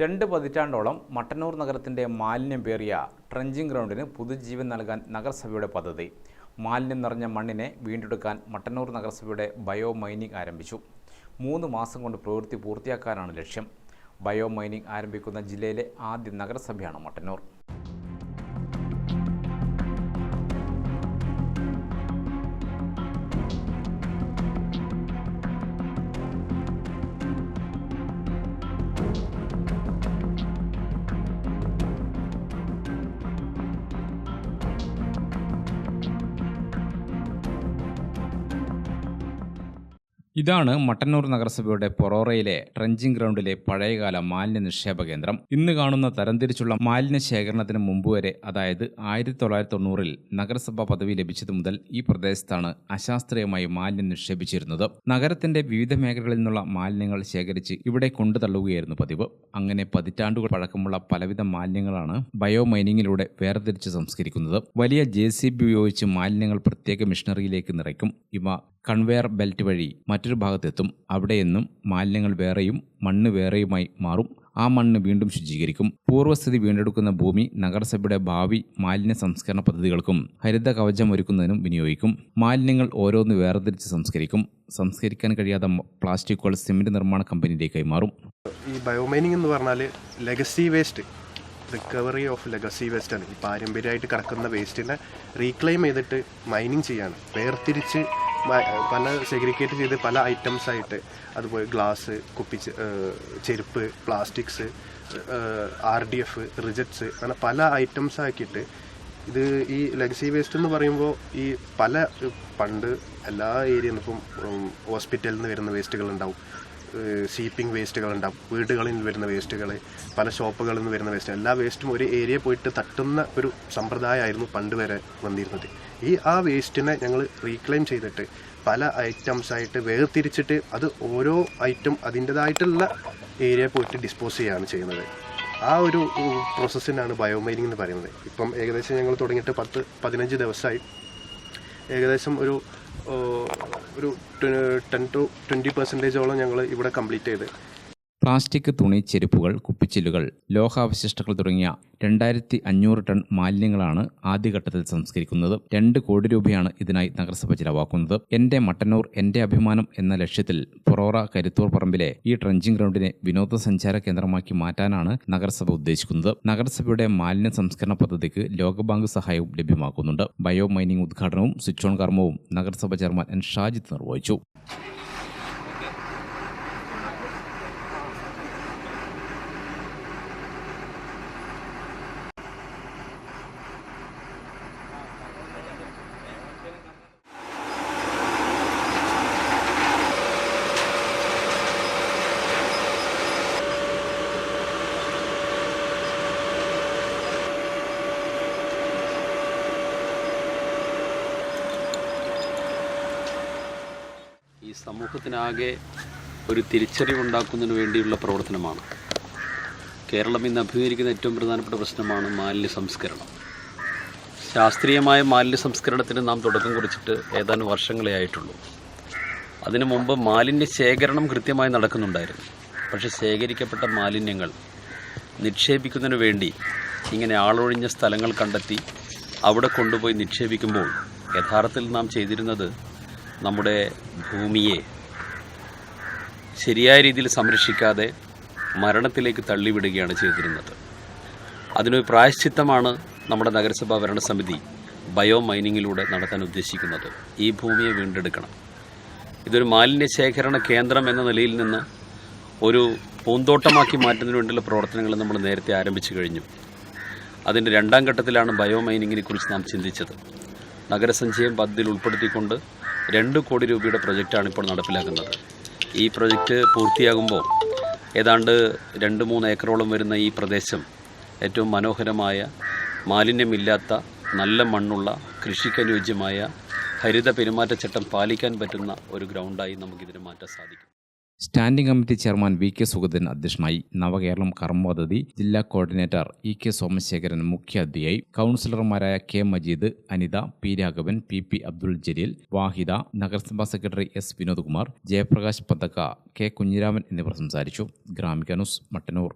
രണ്ട് പതിറ്റാണ്ടോളം മട്ടന്നൂർ നഗരത്തിന്റെ മാലിന്യം പേറിയ ട്രഞ്ചിങ് ഗ്രൗണ്ടിന് പുതുജീവൻ നൽകാൻ നഗരസഭയുടെ പദ്ധതി. മാലിന്യം നിറഞ്ഞ മണ്ണിനെ വീണ്ടെടുക്കാൻ മട്ടന്നൂർ നഗരസഭയുടെ ബയോ മൈനിങ് ആരംഭിച്ചു. മൂന്ന് മാസം കൊണ്ട് പ്രവൃത്തി പൂർത്തിയാക്കാനാണ് ലക്ഷ്യം. ബയോ മൈനിങ് ആരംഭിക്കുന്ന ജില്ലയിലെ ആദ്യ നഗരസഭയാണ് മട്ടന്നൂർ. ഇതാണ് മട്ടന്നൂർ നഗരസഭയുടെ പൊറോറയിലെ ട്രഞ്ചിങ് ഗ്രൗണ്ടിലെ പഴയകാല മാലിന്യ നിക്ഷേപ കേന്ദ്രം. ഇന്ന് കാണുന്ന തരംതിരിച്ചുള്ള മാലിന്യ ശേഖരണത്തിന് മുമ്പ് വരെ അതായത് ആയിരത്തി തൊള്ളായിരത്തി തൊണ്ണൂറിൽ നഗരസഭ പദവി ലഭിച്ചതു മുതൽ ഈ പ്രദേശത്താണ് അശാസ്ത്രീയമായി മാലിന്യം നിക്ഷേപിച്ചിരുന്നത്. നഗരത്തിന്റെ വിവിധ മേഖലകളിൽ നിന്നുള്ള മാലിന്യങ്ങൾ ശേഖരിച്ച് ഇവിടെ കൊണ്ടുതള്ളുകയായിരുന്നു പതിവ്. അങ്ങനെ പതിറ്റാണ്ടുകൾ പഴക്കമുള്ള പലവിധ മാലിന്യങ്ങളാണ് ബയോ മൈനിങ്ങിലൂടെ വേർതിരിച്ച് സംസ്കരിക്കുന്നത്. വലിയ ജെ സി ബി ഉപയോഗിച്ച് മാലിന്യങ്ങൾ പ്രത്യേക മിഷനറിയിലേക്ക് നിറയ്ക്കും. ഇവ കൺവെയർ ബെൽറ്റ് വഴി മറ്റൊരു ഭാഗത്തെത്തും. അവിടെയെന്നും മാലിന്യങ്ങൾ വേറെയും മണ്ണ് വേറെയുമായി മാറും. ആ മണ്ണ് വീണ്ടും ശുചീകരിക്കും. പൂർവസ്ഥിതി വീണ്ടെടുക്കുന്ന ഭൂമി നഗരസഭയുടെ ഭാവി മാലിന്യ സംസ്കരണ പദ്ധതികൾക്കും ഹരിത കവചം ഒരുക്കുന്നതിനും വിനിയോഗിക്കും. മാലിന്യങ്ങൾ ഓരോന്ന് വേർതിരിച്ച് സംസ്കരിക്കും. സംസ്കരിക്കാൻ കഴിയാത്ത പ്ലാസ്റ്റിക്കുകൾ സിമെന്റ് നിർമ്മാണ കമ്പനിയിലേക്ക് കൈമാറും. ഈ ബയോമൈനിങ് എന്ന് പറഞ്ഞാൽ legacy waste recovery of legacy waste ആണ്. ഈ പാരമ്പര്യമായിട്ട് കിടക്കുന്ന വേസ്റ്റിനെ റീക്ലെയിം ചെയ്തിട്ട് മൈനിങ് ചെയ്യാണ്. വേർതിരിച്ച് പല സെഗ്രിഗേറ്റ് ചെയ്ത് പല ഐറ്റംസ് ആയിട്ട് അതുപോലെ ഗ്ലാസ് കുപ്പി ചെ- ഏഹ് ചെരുപ്പ് plastics R D F rejects അങ്ങനെ പല ഐറ്റംസ് ആക്കിയിട്ട് ഇത് ഈ ലെഗസി വേസ്റ്റ് എന്ന് പറയുമ്പോൾ ഈ പല പണ്ട് എല്ലാ ഇപ്പം ഹോസ്പിറ്റലിൽ നിന്ന് വരുന്ന വേസ്റ്റുകൾ ഉണ്ടാവും. സീപ്പിംഗ് വേസ്റ്റുകൾ ഉണ്ടാവും വീടുകളിൽ നിന്ന് വരുന്ന വേസ്റ്റുകൾ പല ഷോപ്പുകളിൽ നിന്ന് വരുന്ന വേസ്റ്റ് എല്ലാ വേസ്റ്റും ഒരു ഏരിയ പോയിട്ട് തട്ടുന്ന ഒരു സമ്പ്രദായമായിരുന്നു പണ്ട് വരെ വന്നിരുന്നത്. ഈ ആ വേസ്റ്റിനെ ഞങ്ങൾ റീക്ലെയിം ചെയ്തിട്ട് പല ഐറ്റംസ് ആയിട്ട് വേർതിരിച്ചിട്ട് അത് ഓരോ ഐറ്റം അതിന്റെതായിട്ടുള്ള ഏരിയ പോയിട്ട് ഡിസ്പോസ് ചെയ്യുകയാണ് ചെയ്യുന്നത്. ആ ഒരു പ്രോസസ്സിനാണ് ബയോമൈനിങ് എന്ന് പറയുന്നത്. ഇപ്പം ഏകദേശം ഞങ്ങൾ തുടങ്ങിയിട്ട് പത്ത് പതിനഞ്ച് ദിവസമായി. ഏകദേശം ഒരു ഒരു ടെൻ ടു ട്വന്റി പെർസെന്റേജോളം ഞങ്ങൾ ഇവിടെ കംപ്ലീറ്റ് ചെയ്ത്. പ്ലാസ്റ്റിക് തുണി ചെരുപ്പുകൾ കുപ്പിച്ചില്ലുകൾ ലോഹാവശിഷ്ടങ്ങൾ തുടങ്ങിയ രണ്ടായിരത്തി അഞ്ഞൂറ് ടൺ മാലിന്യങ്ങളാണ് ആദ്യഘട്ടത്തിൽ സംസ്കരിക്കുന്നത്. രണ്ട് കോടി രൂപയാണ് ഇതിനായി നഗരസഭ ചിലവാക്കുന്നത്. എന്റെ മട്ടന്നൂർ എന്റെ അഭിമാനം എന്ന ലക്ഷ്യത്തിൽ പൊറോറ കരുത്തൂർ പറമ്പിലെ ഈ ട്രഞ്ചിങ് ഗ്രൗണ്ടിനെ വിനോദസഞ്ചാര കേന്ദ്രമാക്കി മാറ്റാനാണ് നഗരസഭ ഉദ്ദേശിക്കുന്നത്. നഗരസഭയുടെ മാലിന്യ സംസ്കരണ പദ്ധതിക്ക് ലോകബാങ്ക് സഹായവും ലഭ്യമാക്കുന്നുണ്ട്. ബയോ മൈനിങ് ഉദ്ഘാടനവും സ്വിച്ച് ഓൺ കർമ്മവും നഗരസഭ ചെയർമാൻ എൻ ഷാജിത്ത് നിർവഹിച്ചു. സമൂഹത്തിനാകെ ഒരു തിരിച്ചറിവുണ്ടാക്കുന്നതിന് വേണ്ടിയുള്ള പ്രവർത്തനമാണ്. കേരളം ഇന്ന് അഭിമുഖീകരിക്കുന്ന ഏറ്റവും പ്രധാനപ്പെട്ട പ്രശ്നമാണ് മാലിന്യ സംസ്കരണം ശാസ്ത്രീയമായ മാലിന്യ സംസ്കരണത്തിന് നാം തുടക്കം കുറിച്ചിട്ട് ഏതാനും വർഷങ്ങളെ ആയിട്ടുള്ളൂ. അതിനു മുമ്പ് മാലിന്യ ശേഖരണം കൃത്യമായി നടക്കുന്നുണ്ടായിരുന്നു. പക്ഷെ ശേഖരിക്കപ്പെട്ട മാലിന്യങ്ങൾ നിക്ഷേപിക്കുന്നതിന് വേണ്ടി ഇങ്ങനെ ആളൊഴിഞ്ഞ സ്ഥലങ്ങൾ കണ്ടെത്തി അവിടെ കൊണ്ടുപോയി നിക്ഷേപിക്കുമ്പോൾ യഥാർത്ഥത്തിൽ നാം ചെയ്തിരുന്നത് നമ്മുടെ ഭൂമിയെ ശരിയായ രീതിയിൽ സംരക്ഷിക്കാതെ മരണത്തിലേക്ക് തള്ളിവിടുകയാണ് ചെയ്തിരുന്നത്. അതിനൊരു പ്രായശ്ചിത്തമാണ് നമ്മുടെ നഗരസഭാ ഭരണസമിതി ബയോ മൈനിങ്ങിലൂടെ നടത്താൻ ഉദ്ദേശിക്കുന്നത്. ഈ ഭൂമിയെ വീണ്ടെടുക്കണം. ഇതൊരു മാലിന്യ ശേഖരണ കേന്ദ്രം എന്ന നിലയിൽ നിന്ന് ഒരു പൂന്തോട്ടമാക്കി മാറ്റുന്നതിന് വേണ്ടിയുള്ള പ്രവർത്തനങ്ങൾ നമ്മൾ നേരത്തെ ആരംഭിച്ചു കഴിഞ്ഞു. അതിന്റെ രണ്ടാം ഘട്ടത്തിലാണ് ബയോ മൈനിങ്ങിനെ കുറിച്ച് നാം ചിന്തിച്ചത്. നഗരസഞ്ചയം പദ്ധതിയിൽ ഉൾപ്പെടുത്തിക്കൊണ്ട് രണ്ട് കോടി രൂപയുടെ പ്രൊജക്റ്റാണ് ഇപ്പോൾ നടപ്പിലാക്കുന്നത്. ഈ പ്രൊജക്റ്റ് പൂർത്തിയാകുമ്പോൾ ഏതാണ്ട് രണ്ട് മൂന്ന് ഏക്കറോളം വരുന്ന ഈ പ്രദേശം ഏറ്റവും മനോഹരമായ മാലിന്യമില്ലാത്ത നല്ല മണ്ണുള്ള കൃഷിക്കനുയോജ്യമായ ഹരിത പെരുമാറ്റച്ചട്ടം പാലിക്കാൻ പറ്റുന്ന ഒരു ഗ്രൗണ്ടായി നമുക്കിതിനെ മാറ്റാൻ സാധിക്കും. Standing committee chairman V K Sugathan അധ്യക്ഷനായി നവകേരളം കർമ്മ പദ്ധതി ജില്ലാ കോർഡിനേറ്റർ ഇ കെ സോമശേഖരൻ മുഖ്യാതിഥിയായി കൗൺസിലർമാരായ K Majeed Anitha P Raghavan P P Abdul Jaleel Vahida നഗരസഭാ secretary S Vinodkumar Jayaprakash Pathakka K Kunhiraman എന്നിവർ സംസാരിച്ചു. ഗ്രാമിക ന്യൂസ് മട്ടന്നൂർ.